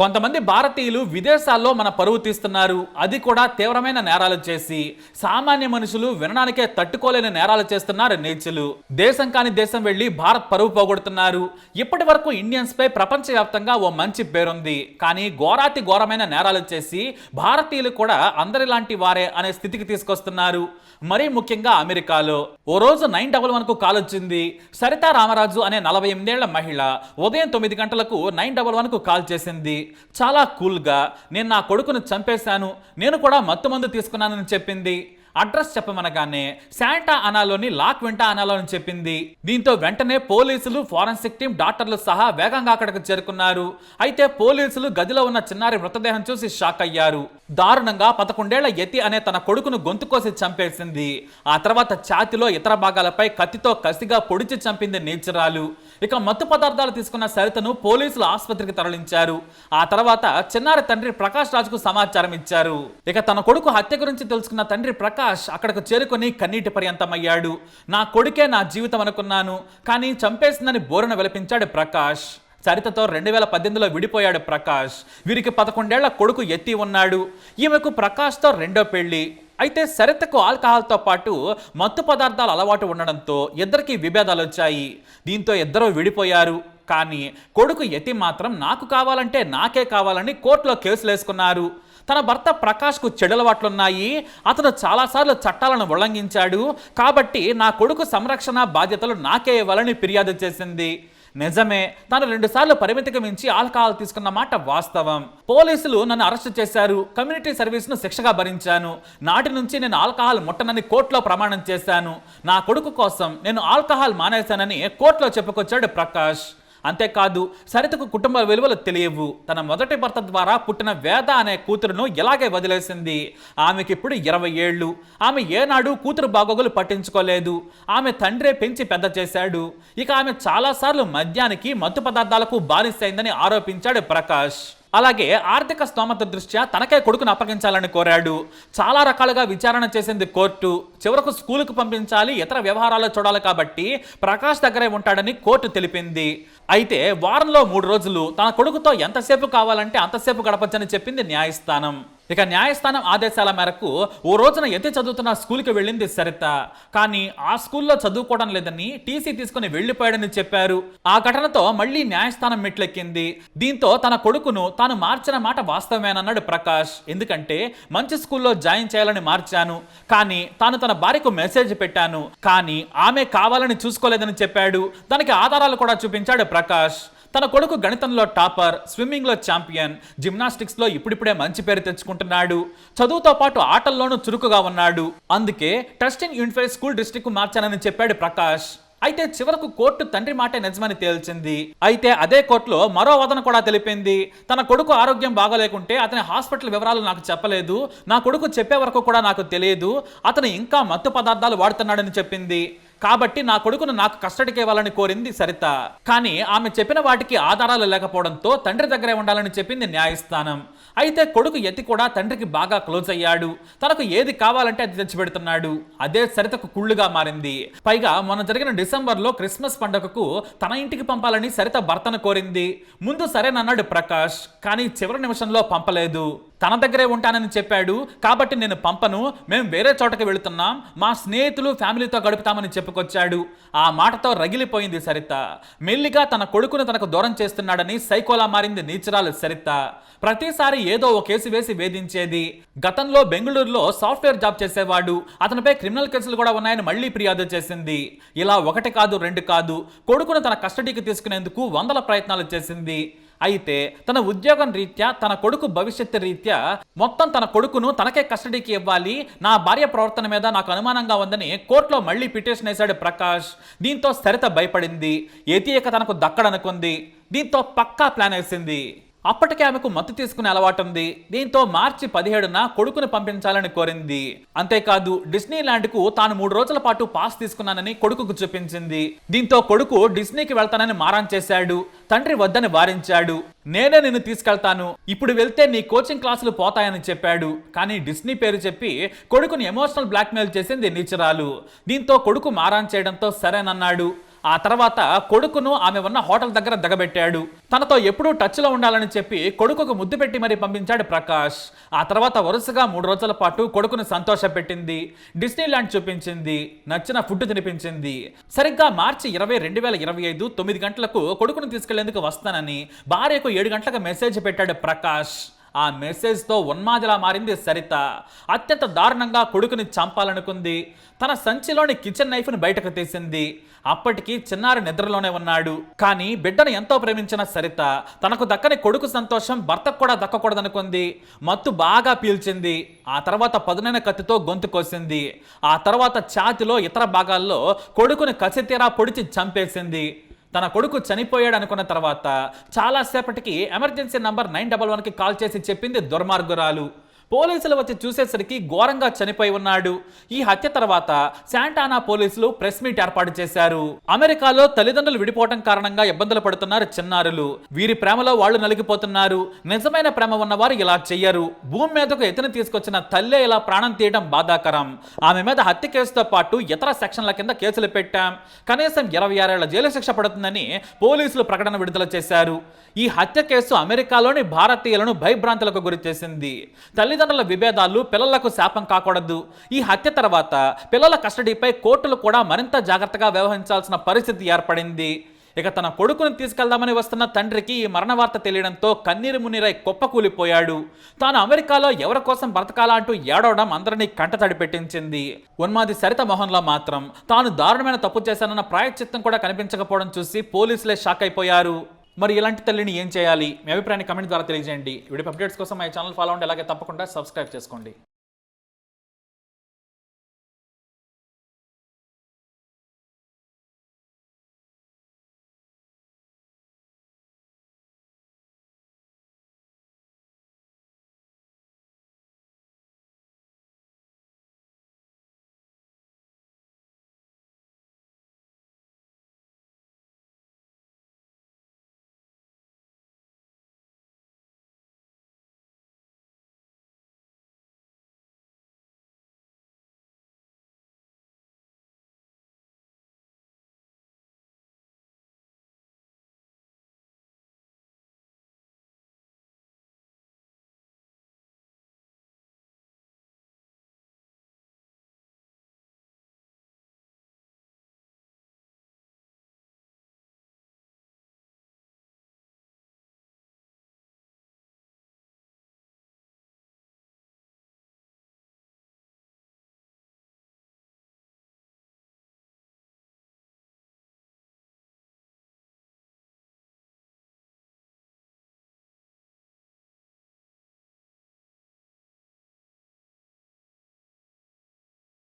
కొంతమంది భారతీయులు విదేశాల్లో మన పరువు తీస్తున్నారు. అది కూడా తీవ్రమైన నేరాలు చేసి సామాన్య మనుషులు వినడానికే తట్టుకోలేని నేరాలు చేస్తున్నారు నీచులు. దేశం కాని దేశం వెళ్ళి భారత్ పరువు పోగొడుతున్నారు. ఇప్పటి వరకు ఇండియన్స్ పై ప్రపంచవ్యాప్తంగా ఓ మంచి పేరుంది. కానీ ఘోరాతి ఘోరమైన నేరాలు చేసి భారతీయులు కూడా అందరిలాంటి వారే అనే స్థితికి తీసుకొస్తున్నారు. మరీ ముఖ్యంగా అమెరికాలో. ఓ రోజు నైన్ డబల్ వన్కు కాల్ వచ్చింది సరితా రామరాజు అనే నలభై ఎనిమిదేళ్ళ మహిళ ఉదయం తొమ్మిది గంటలకు నైన్ డబల్ వన్కు కాల్ చేసింది. చాలా కూల్గా నేను నా కొడుకును చంపేశాను నేను కూడా మత్తు మందు తీసుకున్నానని చెప్పింది. అడ్రస్ చెప్పమనగానే శాంటా అనాలోని లాక్ వెంట అనాలోని చెప్పింది. దీంతో వెంటనే పోలీసులు ఫారెన్సిక్ టీం డాక్టర్లు సహా వేగంగా అక్కడికి చేరుకున్నారు. అయితే పోలీసులు గదిలో ఉన్న చిన్నారి మృతదేహం చూసి షాక్ అయ్యారు. దారుణంగా పదకొండేళ్ళ యతి అనే తన కొడుకును గొంతు కోసి చంపేసింది. ఆ తర్వాత ఛాతిలో ఇతర భాగాలపై కత్తితో కసిగా పొడిచి చంపింది నేచురాలు. ఇక మత్తు పదార్థాలు తీసుకున్న సరితను పోలీసులు ఆసుపత్రికి తరలించారు. ఆ తర్వాత చిన్నారి తండ్రి ప్రకాష్ రాజుకు సమాచారం ఇచ్చారు. ఇక తన కొడుకు హత్య గురించి తెలుసుకున్న తండ్రి ప్రకాష్ ప్రకాష్ అక్కడకు చేరుకొని కన్నీటి పర్యంతమయ్యాడు. నా కొడుకే నా జీవితం అనుకున్నాను కానీ చంపేసిందని బోరున విలపించాడు ప్రకాష్. సరితతో రెండు వేల పద్దెనిమిదిలో విడిపోయాడు ప్రకాష్. వీరికి పదకొండేళ్ళ కొడుకు ఎత్తి ఉన్నాడు. ఈమెకు ప్రకాష్తో రెండో పెళ్ళి అయితే సరితకు ఆల్కహాల్తో పాటు మత్తు పదార్థాలు అలవాటు ఉండడంతో ఇద్దరికి విభేదాలు వచ్చాయి. దీంతో ఇద్దరూ విడిపోయారు. కానీ కొడుకు యతి మాత్రం నాకు కావాలంటే నాకే కావాలని కోర్టులో కేసులు వేసుకున్నారు తన భర్త ప్రకాష్కు చెడలవాట్లున్నాయి. అతను చాలాసార్లు చట్టాలను ఉల్లంఘించాడు. కాబట్టి నా కొడుకు సంరక్షణ బాధ్యతలు నాకే ఇవ్వాలని ఫిర్యాదు చేసింది. నిజమే తాను రెండుసార్లు పరిమితికి మించి ఆల్కహాల్ తీసుకున్న మాట వాస్తవం. పోలీసులు నన్ను అరెస్ట్ చేశారు. కమ్యూనిటీ సర్వీస్ను శిక్షగా భరించాను. నాటి నుంచి నేను ఆల్కహాల్ ముట్టనని కోర్టులో ప్రమాణం చేశాను. నా కొడుకు కోసం నేను ఆల్కహాల్ మానేశానని కోర్టులో చెప్పుకొచ్చాడు ప్రకాష్. అంతేకాదు సరితకు కుటుంబ విలువలు తెలియవు. తన మొదటి భర్త ద్వారా పుట్టిన వేద అనే కూతురును ఎలాగే వదిలేసింది? ఆమెకి ఇప్పుడు ఇరవై ఏళ్ళు. ఆమె ఏనాడు కూతురు బాగోగులు పట్టించుకోలేదు. ఆమె తండ్రే పెంచి పెద్ద చేశాడు. ఇక ఆమె చాలాసార్లు మద్యానికి మత్తు పదార్థాలకు బానిసైందని ఆరోపించాడు ప్రకాష్. అలాగే ఆర్థిక స్తోమత దృష్ట్యా తనకే కొడుకును అప్పగించాలని కోరాడు. చాలా రకాలుగా విచారణ చేసింది కోర్టు. చివరకు స్కూలుకు పంపించాలి ఇతర వ్యవహారాలు చూడాలి కాబట్టి ప్రకాష్ దగ్గరే ఉంటాడని కోర్టు తెలిపింది. అయితే వారంలో మూడు రోజులు తన కొడుకుతో ఎంతసేపు కావాలంటే అంతసేపు గడపచ్చని చెప్పింది న్యాయస్థానం. ఇక న్యాయస్థానం ఆదేశాల మేరకు ఓ రోజున ఎత్తి చదువుతున్న స్కూల్కి వెళ్ళింది సరిత. కానీ ఆ స్కూల్లో చదువుకోవడం లేదని టీసీ తీసుకుని వెళ్ళిపోయాడని చెప్పారు. ఆ ఘటనతో మళ్ళీ న్యాయస్థానం మెట్లెక్కింది. దీంతో తన కొడుకును తాను మార్చిన మాట వాస్తవమేనన్నాడు ప్రకాష్. ఎందుకంటే మంచి స్కూల్లో జాయిన్ చేయాలని మార్చాను. కానీ తాను తన భార్యకు మెసేజ్ పెట్టాను. కానీ ఆమె కావాలని చూసుకోలేదని చెప్పాడు. దానికి ఆధారాలు కూడా చూపించాడు ప్రకాష్. తన కొడుకు గణితంలో టాపర్ స్విమ్మింగ్లో ఛాంపియన్ జిమ్నాస్టిక్స్లో ఇప్పుడిప్పుడే మంచి పేరు తెచ్చుకుంటున్నాడు. చదువుతో పాటు ఆటల్లోనూ చురుకుగా ఉన్నాడు. అందుకే టెస్టింగ్ యూనిఫై స్కూల్ డిస్ట్రిక్ట్ మార్చానని చెప్పాడు ప్రకాష్. అయితే చివరకు కోర్టు తండ్రి మాటే నిజమని తేల్చింది. అయితే అదే కోర్టులో మరో వాదన కూడా తెలిపింది. తన కొడుకు ఆరోగ్యం బాగోలేకుంటే అతని హాస్పిటల్ వివరాలు నాకు చెప్పలేదు. నా కొడుకు చెప్పే వరకు కూడా నాకు తెలియదు. అతను ఇంకా మత్తు పదార్థాలు వాడుతున్నాడని చెప్పింది. కాబట్టి నా కొడుకును నాకు కస్టడీకి ఇవ్వాలని కోరింది సరిత. కానీ ఆమె చెప్పిన వాటికి ఆధారాలు లేకపోవడంతో తండ్రి దగ్గరే ఉండాలని చెప్పింది న్యాయస్థానం. అయితే కొడుకు ఎత్తి కూడా తండ్రికి బాగా క్లోజ్ అయ్యాడు. తనకు ఏది కావాలంటే అది తెచ్చిపెడుతున్నాడు అదే సరితకు కుళ్ళుగా మారింది. పైగా మొన్న జరిగిన డిసెంబర్లో క్రిస్మస్ పండుగకు తన ఇంటికి పంపాలని సరిత భర్తను కోరింది. ముందు సరేనన్నాడు ప్రకాష్ కానీ చివరి నిమిషంలో పంపలేదు. తన దగ్గరే ఉంటానని చెప్పాడు. కాబట్టి నేను పంపను. మేము వేరే చోటకి వెళుతున్నాం. మా స్నేహితులు ఫ్యామిలీతో గడుపుతామని చెప్పుకొచ్చాడు. ఆ మాటతో రగిలిపోయింది సరిత. మెల్లిగా తన కొడుకును తనకు దూరం చేస్తున్నాడని సైకోలా మారింది నీచరాలు సరిత. ప్రతిసారి ఏదో ఒక కేసు వేసి వేధించేది. గతంలో బెంగళూరులో సాఫ్ట్వేర్ జాబ్ చేసేవాడు. అతనిపై క్రిమినల్ కేసులు కూడా ఉన్నాయని మళ్ళీ ఫిర్యాదు చేసింది. ఇలా ఒకటి కాదు రెండు కాదు. కొడుకును తన కస్టడీకి తీసుకునేందుకు వందల ప్రయత్నాలు చేసింది. అయితే తన ఉద్యోగం రీత్యా తన కొడుకు భవిష్యత్తు రీత్యా మొత్తం తన కొడుకును తనకే కస్టడీకి ఇవ్వాలి. నా భార్య ప్రవర్తన మీద నాకు అనుమానంగా ఉందని కోర్టులో మళ్ళీ పిటిషన్ వేశాడు ప్రకాష్. దీంతో సరిత భయపడింది. ఏతీయక తనకు దక్కడనుకుంది. దీంతో పక్కా ప్లాన్ వేసింది. అప్పటికే ఆమెకు మత్తు తీసుకునే అలవాటు ఉంది. దీంతో మార్చి పదిహేడున కొడుకును పంపించాలని కోరింది. అంతేకాదు డిస్నీ ల్యాండ్కు తాను మూడు రోజుల పాటు పాస్ తీసుకున్నానని కొడుకుకు చూపించింది. దీంతో కొడుకు డిస్నీకి వెళ్తానని మారాన్ చేశాడు. తండ్రి వద్దని వారించాడు. నేనే నిన్ను తీసుకెళ్తాను. ఇప్పుడు వెళ్తే నీ కోచింగ్ క్లాసులు పోతాయని చెప్పాడు. కానీ డిస్నీ పేరు చెప్పి కొడుకుని ఎమోషనల్ బ్లాక్మెయిల్ చేసింది నీచరాలు. దీంతో కొడుకు మారాన్ చేయడంతో సరేనన్నాడు. ఆ తర్వాత కొడుకును ఆమె ఉన్న హోటల్ దగ్గర దగబెట్టాడు. తనతో ఎప్పుడూ టచ్లో ఉండాలని చెప్పి కొడుకుకు ముద్దు పెట్టి మరీ పంపించాడు ప్రకాష్. ఆ తర్వాత వరుసగా మూడు రోజుల పాటు కొడుకును సంతోషపెట్టింది. డిస్నీ ల్యాండ్ చూపించింది. నచ్చిన ఫుడ్ తినిపించింది. సరిగ్గా మార్చి ఇరవై రెండు వేల ఇరవై ఐదు తొమ్మిది గంటలకు కొడుకును తీసుకెళ్ళేందుకు వస్తానని భార్యకు ఏడు గంటలకు మెసేజ్ పెట్టాడు ప్రకాష్. ఆ మెసేజ్తో ఉన్మాదిలా మారింది సరిత. అత్యంత దారుణంగా కొడుకుని చంపాలనుకుంది. తన సంచిలోని కిచెన్ నైఫ్ని బయటకు తీసింది. అప్పటికి చిన్నారి నిద్రలోనే ఉన్నాడు. కానీ బిడ్డను ఎంతో ప్రేమించిన సరిత తనకు దక్కని కొడుకు సంతోషం భర్తకు కూడా దక్కకూడదనుకుంది. మత్తు బాగా పీల్చింది. ఆ తర్వాత పదునైన కత్తితో గొంతు కోసింది. ఆ తర్వాత ఛాతిలో ఇతర భాగాల్లో కొడుకుని కసితీరా పొడిచి చంపేసింది. తన కొడుకు చనిపోయాడు అనుకున్న తర్వాత చాలాసేపటికి ఎమర్జెన్సీ నంబర్ నైన్ డబల్ వన్కి కాల్ చేసి చెప్పింది దుర్మార్గురాలు. పోలీసులు వచ్చి చూసేసరికి ఘోరంగా చనిపోయి ఉన్నాడు. ఈ హత్య తర్వాత శాంటానా పోలీసులు ప్రెస్ మీట్ ఏర్పాటు చేశారు. అమెరికాలో తల్లిదండ్రులు విడిపోవడం కారణంగా ఇబ్బందులు పడుతున్నారు చిన్నారులు. వీరి ప్రేమలో వాళ్ళు నలిగిపోతున్నారు. నిజమైన ప్రేమ ఉన్నవారు ఇలా చెయ్యరు. భూమి మీదకు ఎత్తున తీసుకొచ్చిన తల్లే ఇలా ప్రాణం తీయడం బాధాకరం. ఆమె మీద హత్య కేసుతో పాటు ఇతర సెక్షన్ల కింద కేసులు పెట్టాం. కనీసం ఇరవై ఆరేళ్ళ జైలు శిక్ష పడుతుందని పోలీసులు ప్రకటన విడుదల చేశారు. ఈ హత్య కేసు అమెరికాలోని భారతీయులను భయభ్రాంతులకు గురి చేసింది. తల్లి తల్లిదండ్రుల విభేదాలు పిల్లలకు శాపం కాకూడదు. ఈ హత్య తర్వాత పిల్లల కస్టడీపై కోర్టులు కూడా మరింత జాగ్రత్తగా వ్యవహరించాల్సిన పరిస్థితి ఏర్పడింది. ఇక తన కొడుకును తీసుకెళ్దామని వస్తున్న తండ్రికి ఈ మరణ వార్త తెలియడంతో కన్నీరు మున్నీరై కుప్పకూలిపోయాడు. తాను అమెరికాలో ఎవరి కోసం బ్రతకాలా అంటూ ఏడవడం అందరినీ కంటతడి పెట్టించింది. ఉన్మాది సరిత మొహంలో మాత్రం తాను దారుణమైన తప్పు చేశానన్న ప్రాయశ్చిత్తం కూడా కనిపించకపోవడం చూసి పోలీసులే షాక్ అయిపోయారు. మరి ఇలాంటి తల్లిని ఏం చేయాలి? మీ అభిప్రాయాన్ని కమెంట్ ద్వారా తెలియజేయండి. వీడియో అప్డేట్స్ కోసం మా ఛానల్ ఫాలో అవ్వండి. అలాగే తప్పకుండా సబ్స్క్రైబ్ చేసుకోండి.